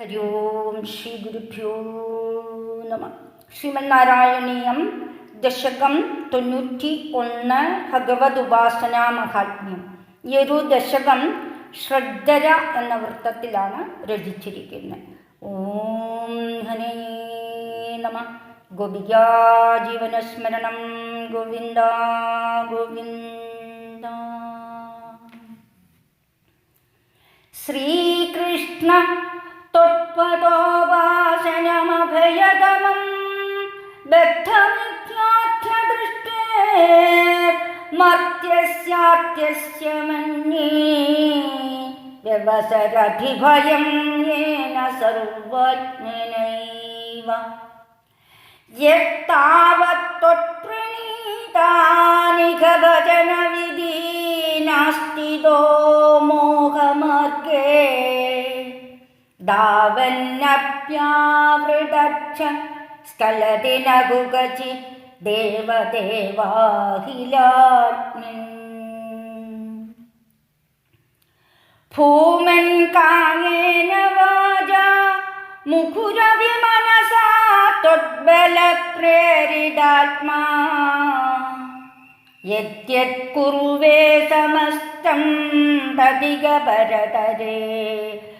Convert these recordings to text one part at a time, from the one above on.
ഹരി ഓം ശ്രീ ഗുരുഭ്യോ നമ ശ്രീമന്നാരായണീയം ദശകം തൊണ്ണൂറ്റി ഒന്ന് ഭഗവത് ഉപാസനാ മഹാത്മ്യം। ഈ ഒരു ദശകം ശ്രദ്ധര എന്ന വൃത്തത്തിലാണ് രചിച്ചിരിക്കുന്നത്। ഓം ഹനേ നമ। ഗോപിക ജീവനസ്മരണം ഗോവിന്ദ ഗോവിന്ദ। ശ്രീകൃഷ്ണ തൊട്പദോപാസനമഭയതമം ബദ്ധമിത്യാഖ്യദൃഷ്ടേ മർത്യസ്യാത്യസ്യ മന്യേ വ്യവസരധിഭയം യേന സർവജ്ഞനൈവ. യത്താവത്തൊത്പ്രണീതാനിഖ ഭജനവിധീ നാസ്തിതോ മോഹമാർഗേ. ധാവന്നപ്യാവൃതക്ഷ സ്ഥലതിനകുകചി ദേവദേവാഹിലാഗ്നി ഭൂമൻ കാങ്ങേന വാച മുഖുരവി മനസാ തൊഡ്ബലപ്രേരിതാത്മാ യദ്യത്കുറുവേ സമസ്തം തതിക ഭരതരേ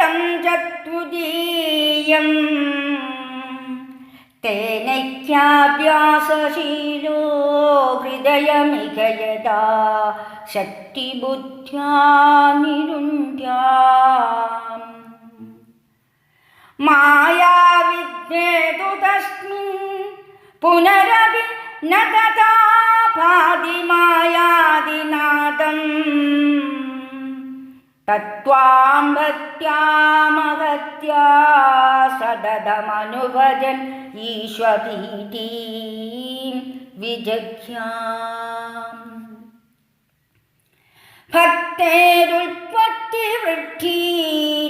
कल्पितं चत्वदीयम् तेनैक्याभ्यासशीलो हृदयमिह यदा शक्तिबुद्ध्या निरुन्ध्याम् मायाविद्येतु तस्मिन् पुनरपि न तथा भाति തത്വാംഭത്യാമഹത്യാ സദമനുഭജൻ ഈശ്വീതി വിജഗ്യാം ഭക്തേരുൽപത്തി വൃദ്ധി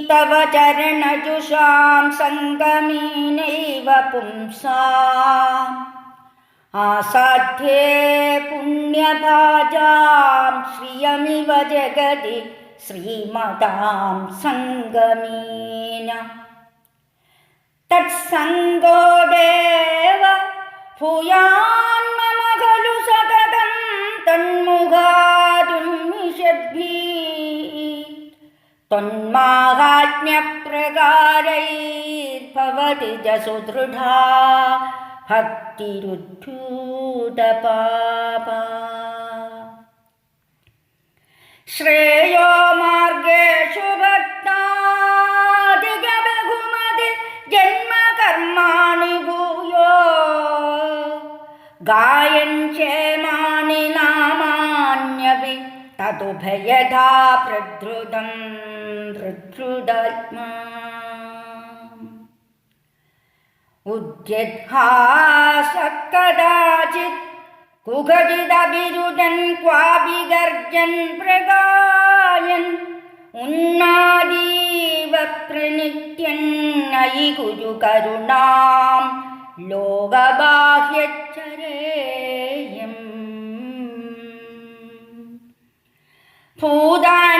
തവ ചരണജുഷാം സംഗമീനൈവ പുംസാ. ആസാധ്യേ പുണ്യഭാജാം ശ്രിയമിവ ജഗതി जगति श्रीमतां सङ्गमेन तत्सङ्गो देव भूयान्मम खलु सततं तन्मुखादुन्मिषद्भिः त्वन्माहात्म्यप्रकारैर्भवति च सुदृढा भक्तिरुद्धूतपापा ശ്രേയോ മാർഗേഷു ഭക്താധിക ബഹുമതി ജന്മകർമാണി ഭൂയോ. ഗായൻ ക്ഷേമാണി നാമാന്യവി തതുഭയഥാ പ്രദ്രുതം പ്രദ്രുതാത്മാ. ഉദ്യത്ഹാസക്കദാചിത് കുഖചിതബിരുദൻ ക്വാബിഗർജൻ പ്രകായൻ ഉന്നാദീവ പ്രനിത്യന്നയി കുരു കരുണാം ലോകബാഹ്യച്ചരേയം. ഭൂതാൻ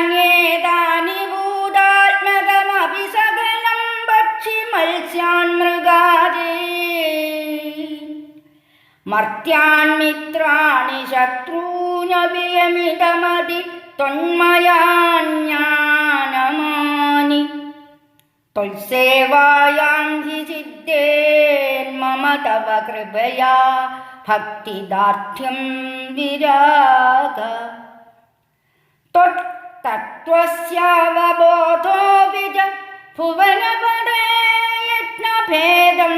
മർത്യാൻമിത്രാണി ശത്രൂനവിയമിതമതി തൊന്മയാജ്ഞാനമാനി ത്വൽസേവായാം ഹി സിദ്ധേന്മമ തവ കൃപയാ ഭക്തിദാർഢ്യം വിരാഗ. തത്വസ്യാവബോധോ വിജ ഭുവനപദേ യജ്ഞഭേദം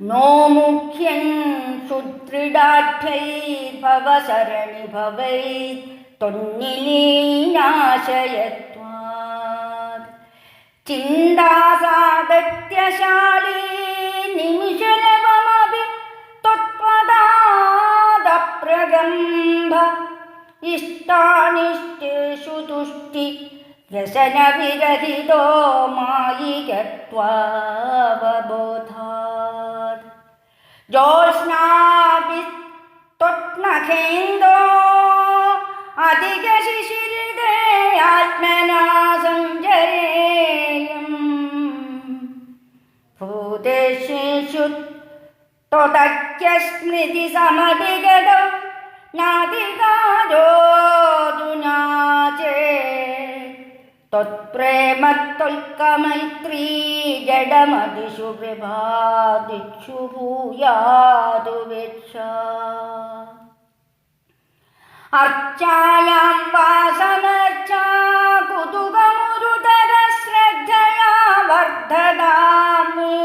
നോമുഖ്യൻ സുദൃഢാഠ്യൈ ഭവസരണി ഭവൈ തൊന്നിലീനാശയത്വാത് ചിന്താസാഗത്യശാലീ നിമിഷലവമപി ത്വത്പദാദപ്രഗംഭ ഇഷ്ടാനിഷ്ടേഷു തുഷ്ടി വ്യസനവിരഹിതോ മായികത്വാവബോധാ. ज्योत्स्नापि त्वत्नखेन्दो अधिकशिशिरिदे आत्मना सञ्जरेयम् भूतेषु त्वदख्यस्मृतिसमधिगतौ नादिकारोऽधुना चेत् ത്വത്പ്രേമത്തൊൽക്കമൈത്രീ ജഡമതിഷു പ്രഭാതിച്ചു ഭൂയാതു വിക്ഷ അർച്ചായാം വാസനർച്ചാ കുതുകമുരുതര ശ്രദ്ധയാ വർദ്ധനാമേ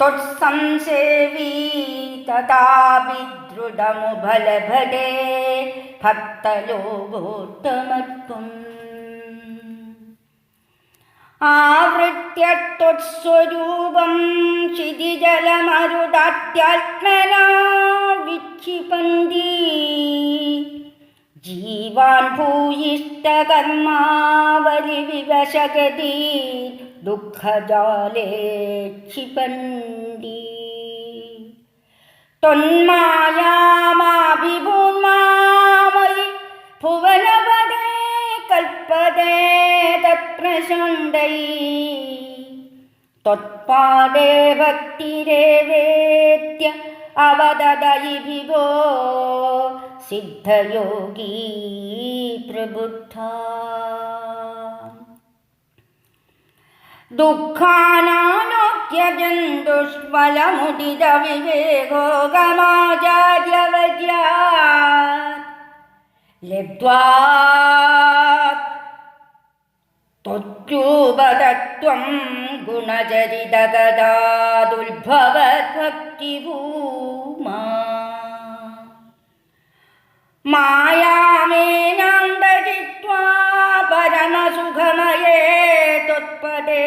ത്വത്സംസേവീ തഥാ വിദ്രുതമുബലഭടേ ഭക്തലോകോത്തമത്വം. ആവൃത്യത്വസ്വരൂപം ക്ഷിതിജലമരുതാത്യാത്മനാ വിക്ഷിപന്തി ജീവാൻ ഭൂയിഷ്ടകർമാവലി വിവശഗതി ദുഃഖജാലേ ക്ഷിപന്തി. തൊന്മായാമാഭിഭൂന്മാമയി ഭുവനവ कल्पते तत्प्रचण्डै त्वत्पादे भक्तिरेवेत्य अवददयि विभो सिद्धयोगी प्रबुद्धा दुःखानालोक्यजन्तुष्मलमुदितविवेको गमाचार्यवज्या लब्ध्वा ത്വം ഗുണചരിതഗതാദുൽഭവഭക്തിഭൂമാ മായാമേനാന്തരിത്വാ പരമസുഖമയേ ത്വത്പദേ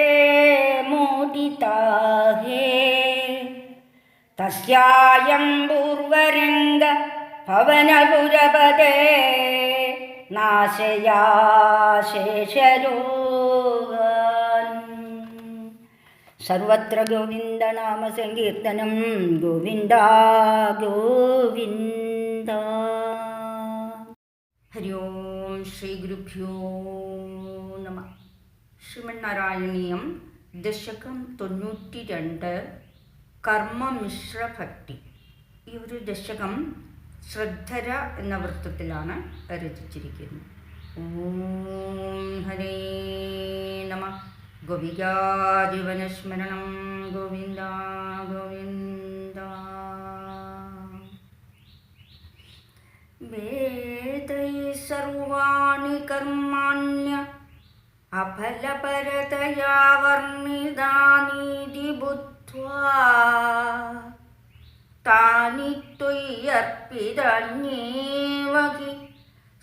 മോദിതാഹേ. തസ്യായം പൂർവരംഗ ഭവനപുരപദേ നാശയാശേഷരോഗാൻ സർവത്ര ഗോവിന്ദനാമ സങ്കീർത്തനം ഗോവിന്ദ ഗോവിന്ദ. ഹരി ഓം ശ്രീ ഗുരുഭ്യോ നമ. ശ്രീമന്നാരായണീയം ദശകം തൊണ്ണൂറ്റി രണ്ട് കർമ്മമിശ്രഭക്തി. ഈ ഒരു ദശകം ശ്രദ്ധര എന്ന വൃത്തത്തിലാണ് രചിച്ചിരിക്കുന്നത് ഓം ഹരേ നമ ഗോപികാജീവനസ്മരണം ഗോവിന്ദ ഗോവിന്ദ वेदैः सर्वाणि कर्माण्य अफलपरतया वर्णितानीति बुद्ध्वा താനിത്വയ്യർപ്പിതഞ്ഞേവകി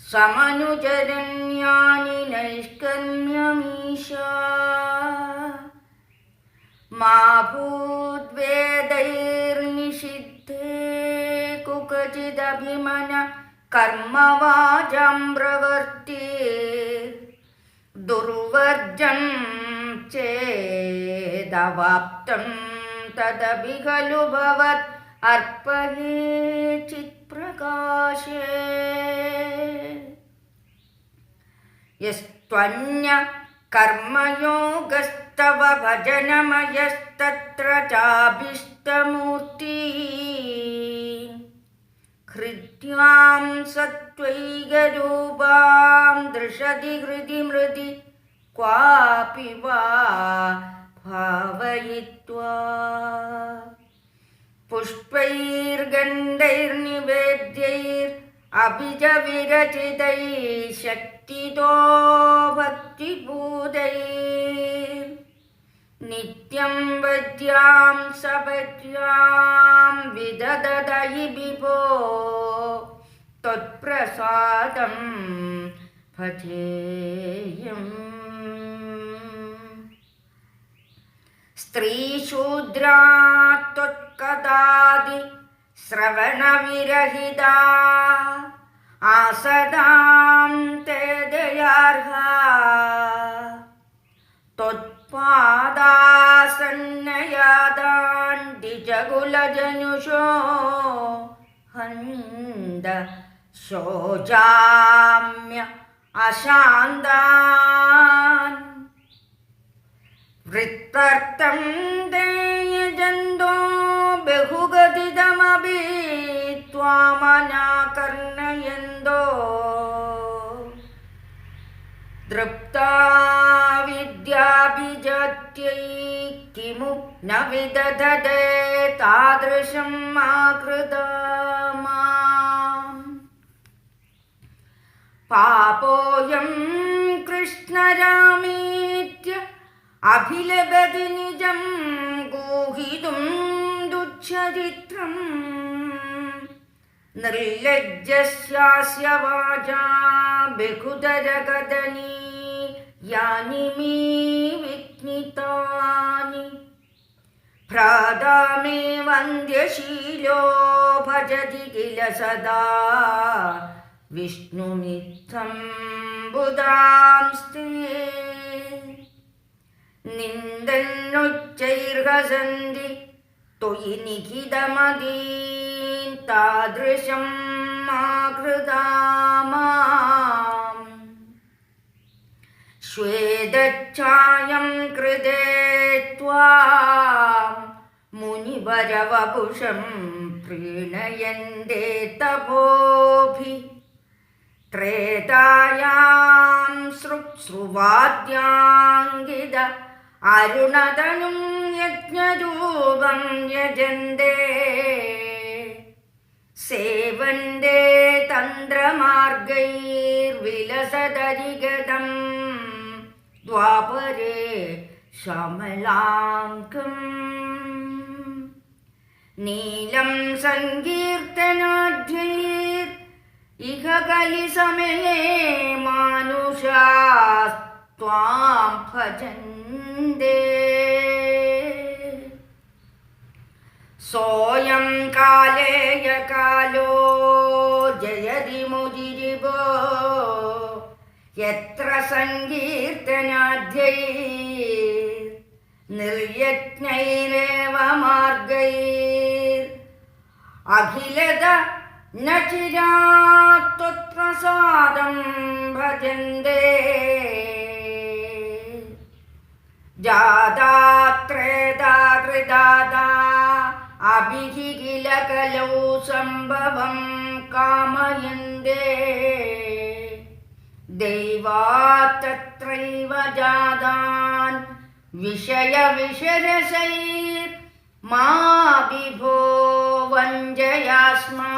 സമനുചരൻ ജ്ഞാനി നൈഷ്കർമ്യമീശ മാ ഭൂദ്വേദൈർനിഷിദ്ധേ കുകചിദഭിമന കർമ്മവാചം പ്രവർത്തി. ദുർവർജം ചേതവാപ്തം തദപി ഖലു ഭവത് അർപ്പയേ ചിത്പ്രകാശേ യസ്ത്വന്യ കർമ്മയോഗസ്തവ ഭജനമയസ്തത്ര ചാഭിഷ്ടമൂർത്തി. ഹൃദ്യാം സത്വൈകരൂപാം ദൃശതി ഹൃതി മൃതി ക്വാപി വാ ഭാവയിത്വാ. പുഷ്പൈർഗന്ധൈർനിവേദ്യൈർ അഭിജ വിരചിതൈ ശക്തിതോ ഭക്തിഭൂതൈ നിത്യം വദ്യാം സഭദ്യാം വിദദതൈ വിഭോ. ത്വത്പ്രസാദം ഭജേയം. സ്ത്രീശൂദ്രാ ത്വത് കഥാതി ശ്രവണവിരഹിത. ആസദാം തേജയാർഹ. ത്വത്പാദാസന്നയാദാണ്ടിജകുലജനുഷോ ഹന്ത ശോചാമ്യ അശാന്താൻ. വൃത്തർത്ഥം ദേയജന്തോ वृत्तर्थं देयजन्तो बहुगतिदमपि त्वामनाकर्णयन्तो दृप्ता विद्याभिजात्यै किमु न विदधते तादृशं मा कृता माम् पापोऽयं कृष्णरामेत्य अभिलभति निजं गूहितुं ചരിത്രം. നിർലജ്ജസ്യാസ്യവാചാ ബഹുതരഗതനീ യാനി മേ വിഘ്നിതാനി ഭ്രാതാമേ വന്ദ്യശീലോ ഭജതി കില സദാ വിഷ്ണുമിത്തം ബുധാംസ്തേ നിന്ദന്നുച്ചൈർഹസന്ധി त्वयि निखितमदीन् तादृशं मा कृता माम् श्वेदच्छायं कृते त्वां मुनिवरवपुषं प्रीणयन्ते तपोभि त्रेतायां सृक्सृवाद्याङ्गिद അരുണതനും യജ്ഞരൂപം യജന്തേ. സേവന്തേ തന്ത്രമാർഗൈർവിലസതരിഗതം ദ്വാപരേ ശമലാംഗം. നീലം സങ്കീർത്തനാധ്യൈർ ഇഹ കലി സമയേ മാനുഷാസ്ത मानुषास्त्वां भजन्ते सोऽयं कालेय कालो जयति मुदिरिवो यत्र सङ्कीर्तनाद्यै निर्यज्ञैरेव मार्गैर् अखिलद न चिरात्वत्प्रसादं भजन्ते जादात्रेदा कृदादा अभिः किल कलौ सम्भवं कामयन्ते दैवात् तत्रैव जातान् विषयविषरसैर् मा विभो वञ्जयास्मान्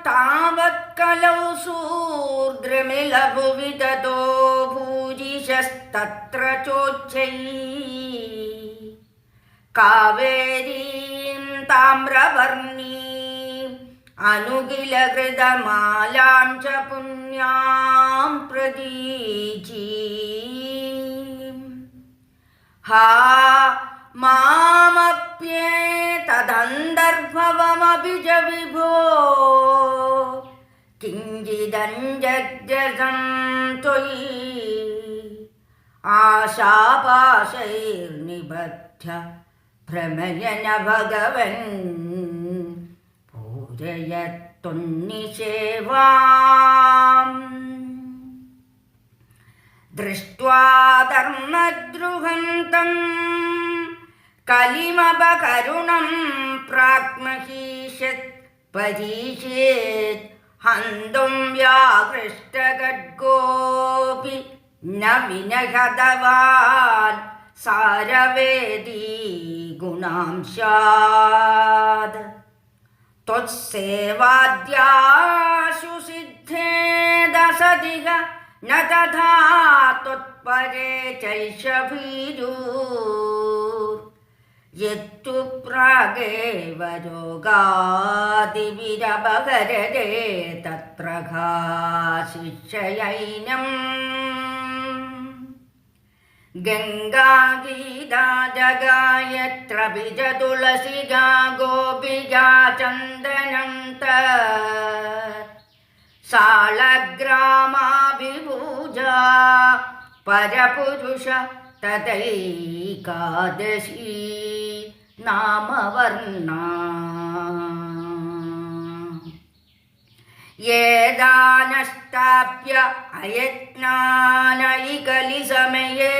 ഹത്താവത്കലൗ സൂർഗ്രമിലഭുവിതോ ഭൂരിശസ്തത്ര ചോച്ചൈ കാവേരീം താമ്രവർണീ അനുകിലഹൃതമാലാം ച പുണ്യാം പ്രതീജീ ഹാ मामप्येतदन्तर्भवमपि च विभो किञ्चिदञ्जग्रजं त्वयि आशापाशैर्निबध्य भ्रमयन भगवन् पूजयत्तुन्निषेवाम्। दृष्ट्वा धर्मद्रुहन्तं कलिमपकरुणं प्राक्महीषत् परीषेत् हन्तुं व्याकृष्टगड्गोऽपि न विनहतवान् सारवेदी गुणांशात् त्वत्सेवाद्याशु सिद्धे दशदिग न तथा त्वत्परे चैषभीरू യത്തു പ്രാഗേവ രോഗാതിവിരപകരേ തത്രഘാശിക്ഷയൈനം ഗംഗാഗീതാജഗായത്ര ബിജ തുളസികാ ഗോപികാ ചന്ദനം ത സാളഗ്രാമാഭിഭൂജ പരപുരുഷ തഥൈകാദശീ नामवर्णा येदानष्टाप्य अयज्ञानैकलिसमये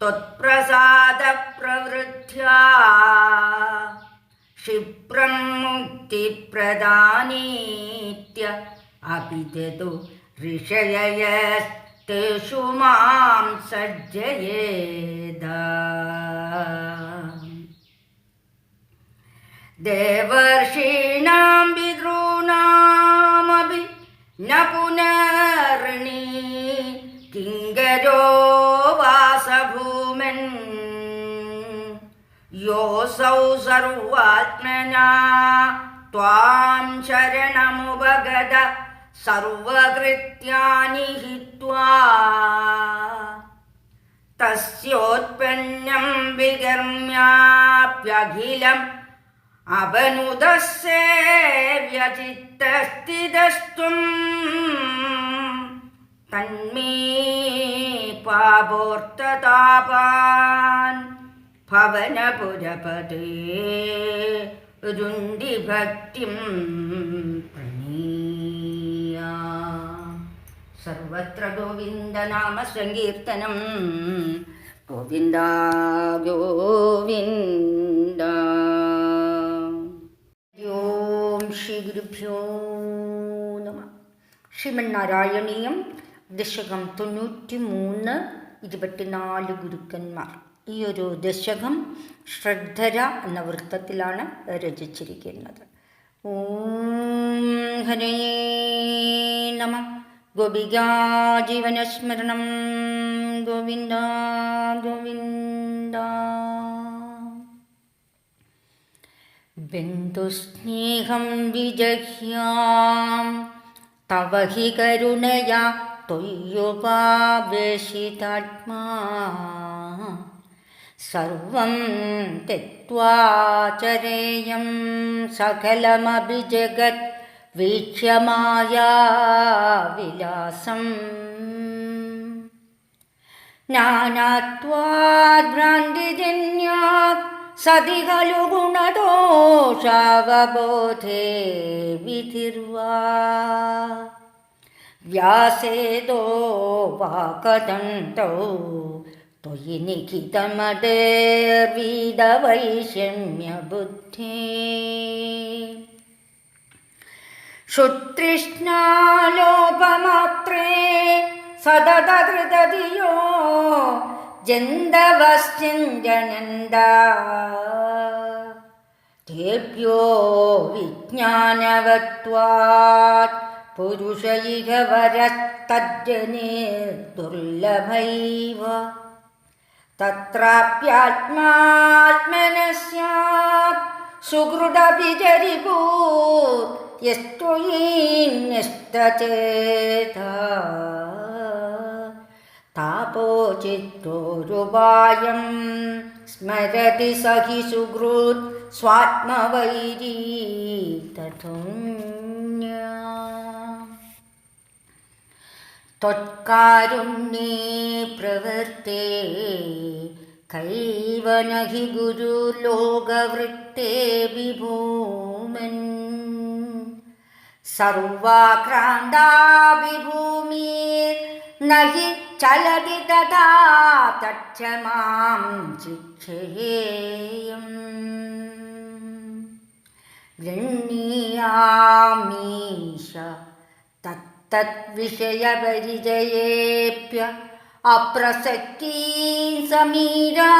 त्वत्प्रसादप्रवृद्ध्या क्षिप्रं मुक्तिप्रदानीत्य अपि तु ऋषययस्तेषु मां सज्जयेदा देवर्षीणां पितॄणामपि न पुनर्णि किङ्गरो वासभूमन् योऽसौ सर्वात्मना त्वां शरणमुपगत सर्वकृत्यानि हित्वा तस्योत्पन्नं विगर्म्याप्यखिलम् അവനുദസ്സേ വ്യചിത്തസ്ഥിതസ്ത്വം തന്മേ പാപോർത്തതാപാൻ. ഭവനപുരപതേ രുന്തിഭക്തിം പ്രണീയ. സർവത്ര ഗോവിന്ദനാമ സങ്കീർത്തനം ഗോവിന്ദ ഗോവിന്ദ. ഗുരുഭ്യോ നമ. ശ്രീമന്നാരായണീയം ദശകം തൊണ്ണൂറ്റി മൂന്ന് ഇരുപത്തിനാല് ഗുരുക്കന്മാർ. ഈ ഒരു ദശകം ശ്രദ്ധര എന്ന വൃത്തത്തിലാണ് രചിച്ചിരിക്കുന്നത്. ഓം ഹരേ നമ. ഗോപികാജീവനസ്മരണം ഗോവിന്ദ ഗോവിന്ദ. ബന്ധുസ്നേഹം വിജഹ്യാം. തവ ഹി കരുണയാ ത്വയ്യുപാവേശിതാത്മാ സർവം തെക്വാചരേയം സകലമപി ജഗത് വീക്ഷ്യമായ വിലാസം. നാനാത്വാദ്ഭ്രാന്തിജന്യാത് സതി ഖലു ഗുണദോഷാവബോധേ വിധിർവാ. വ്യാസേദോ വാകതന്തൗ ത്വയി നിഖിതമതേർവീതവൈഷമ്യബുദ്ധി ശുതൃഷ്ണാലോപമാത്രേ സദതൃതതിയോ ജന്തവശ്ചിഞ്ചനന്ദ തേഭ്യോ വിജ്ഞാനവത്വാത് പുരുഷൈക വരത്തജ്ജനേ ദുർലഭൈവ. തത്രാപ്യാത്മാത്മനസ്യാത് സുഹൃദപി ചരിപൂ യസ്ത്വയീന്യസ്തചേതാ तापोचित्तोरुपायं स्मरति स हि सुहृत् स्वात्मवैरी तथुन्या त्वत्कारुण्ये प्रवृत्ते कैव न हि गुरुलोकवृत्ते विभूमन् सर्वाक्रान्ताभिभूमिर्न हि चलति तथा तच्च मां शिक्षेयम् गृह्णीयामीश तत्तद्विषयपरिचयेऽप्य अप्रसक्ती समीरा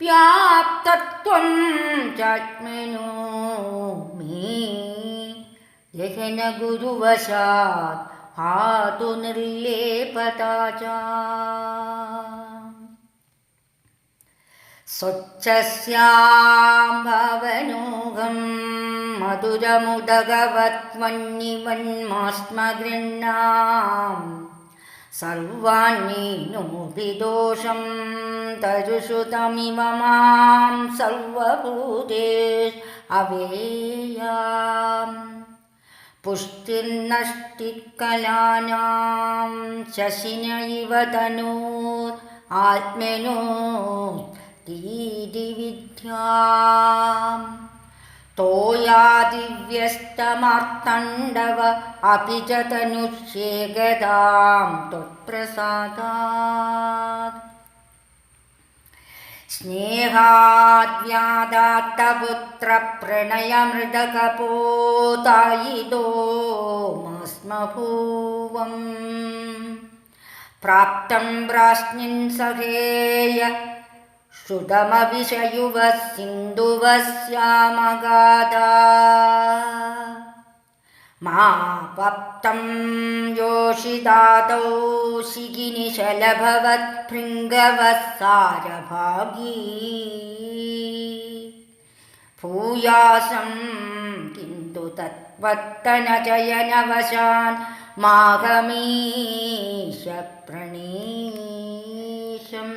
व्याप्तत्वं चात्मनो मे जघनगुरुवशात् तु निर्लेपता च स्वच्छस्याम्भवनूगं मधुरमुदगवत्मन्निवन्मस्म गृह्णा सर्वान्य नोऽपि दोषं तजुषुतमिम मां सर्वभूतेश्चिया പുഷ്ടിർനഷ്ടിക്കലാനാം ശശിന ഇവ തനൂർ ആത്മനോ തീരിവിദ്യാം തോയാദിവ്യസ്തമാർത്തണ്ഡവ അപി ച തനുഷ്യേകതാം സ്നേഹാദ്യാദാത്തപുത്രപ്രണയമൃതകപോതായിതോ മാസ്മഭൂവം പ്രാപ്തം പ്രാശ്നിൻ സഖേയ ശ്രുതമവിഷയുവ സിന്ധുവസ്യാമഗാദാ മാപപ്തം യോഷിതാദൗ ശിഖിനിശലഭവത്ഭൃംഗവത്സാരഭാഗീ ഭൂയാസം കിന്തു തത്വത്തനചയനവശാൻ മാഘമീശ പ്രണീശം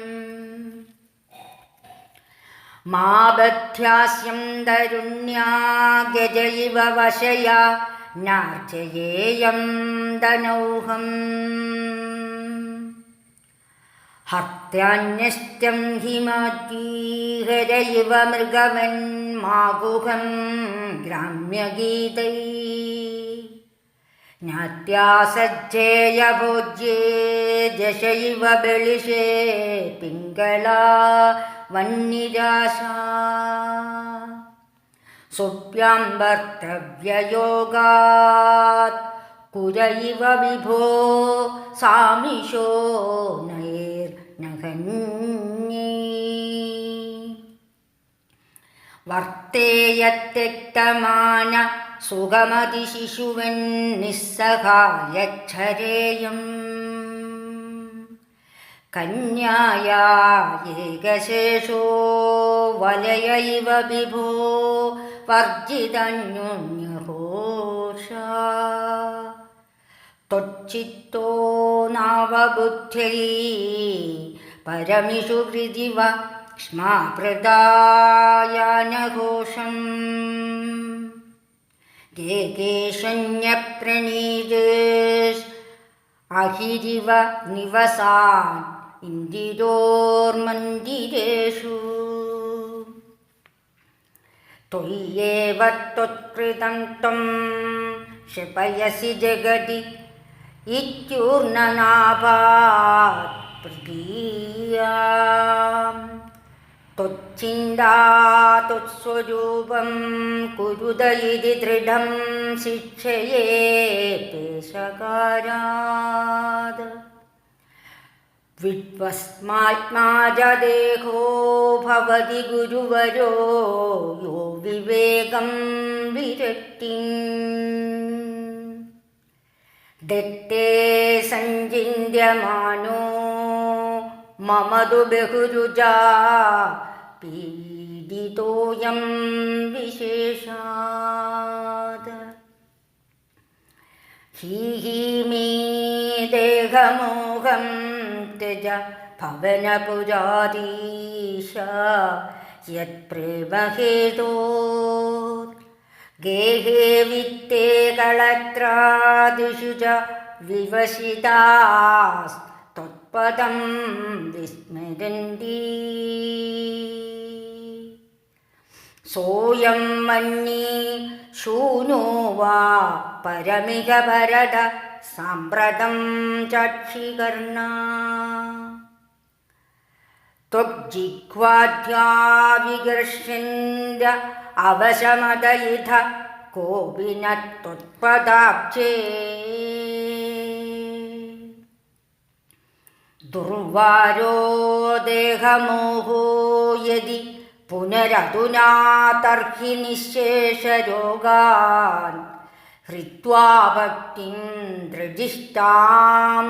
മാ ബധ്യാസ്യം തരുണ്യാ ഗജ ഇവ വശയ നാർച്ചയേയം ധനൗഹം ഹർത്യാന്യഷ്ടം ഹിമാറ്റീഹര ഇവ മൃഗവന്മാഗുഹം ഗ്രാമ്യഗീതൈ ജ്ഞാത്യാസജ്ജേയ ഭോജ്യേ ജശ ഇവ ബളിഷേ പിംഗളാ സുഭ്യാം ഭർത്തവ്യയോഗാത് കുര ഇവ വിഭോ സാമിഷോ നൈർനഹന്യേ വർത്തേയത്യക്തമാന സുഖമതിശിശുവൻ നിസ്സഹായക്ഷരേയം കന്യായേകശേഷോ വലയ ഇവ വിഭോ വർജിതന്യുന്യഘോഷ ത്വച്ചിത്തോ നാവബുദ്ധ്യൈ പരമിഷു ഹൃദിവ ക്ഷ്മാപ്രദായാനഘോഷം. ഗേകേശന്യപ്രണീതേഷ് അഹിരിവ നിവസാൻ ഇന്ദിരോർമന്ദിരേഷു. त्वय्येव त्वत्कृतं त्वं क्षिपयसि जगति इत्यूर्णनाभात् प्रदीयां त्वच्चिन्ता त्वत्स्वरूपं कुरुद इति दृढं शिक्षये पेशकारात् विद्वस्मात्मा च देहो भवति गुरुवरो यो विवेकं विरक्तिम् दत्ते सञ्चिन्त्यमानो मम तु बहुरुजा पीडितोऽयं विशेषात् हि हि मे ത്യജ ഭവനപുരാധീശ യത്പ്രേമഹേതോ ഗേഹേ വിത്തേ കളത്രാദിഷു ച വിവശിതാസ് ത്വത്പദം വിസ്മരന്തി. സോയം മന്യേ ശൂനോ വാ പരമിക ഭരത साम्प्रतं चक्षिकर्णा त्वग्जिह्वाध्या विगर्ष्यन्द्य अवशमदयुध कोऽपि न त्वत्पदाब्जे दुर्वारो देहमोहो यदि पुनरधुना तर्हि निःशेषरोगान् हृत्वा भक्तिं दृजिष्टां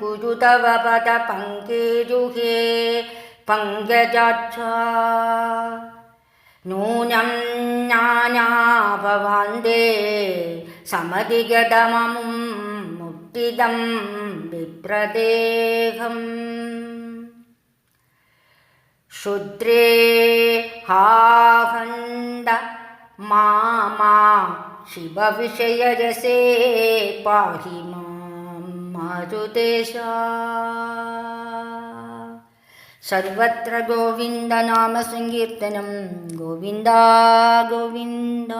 कुरु तव पदपङ्केरुहे पङ्कजाक्षा नूनं ज्ञानाभवान्ते समधिगतममुं मुक्तिदं विप्रदेहम् क्षुद्रे हाहन्द मामा शिवविषयरसे पाहि मां मारुदेशा सर्वत्र गोविन्दनामसङ्कीर्तनं गोविन्दा गोविन्द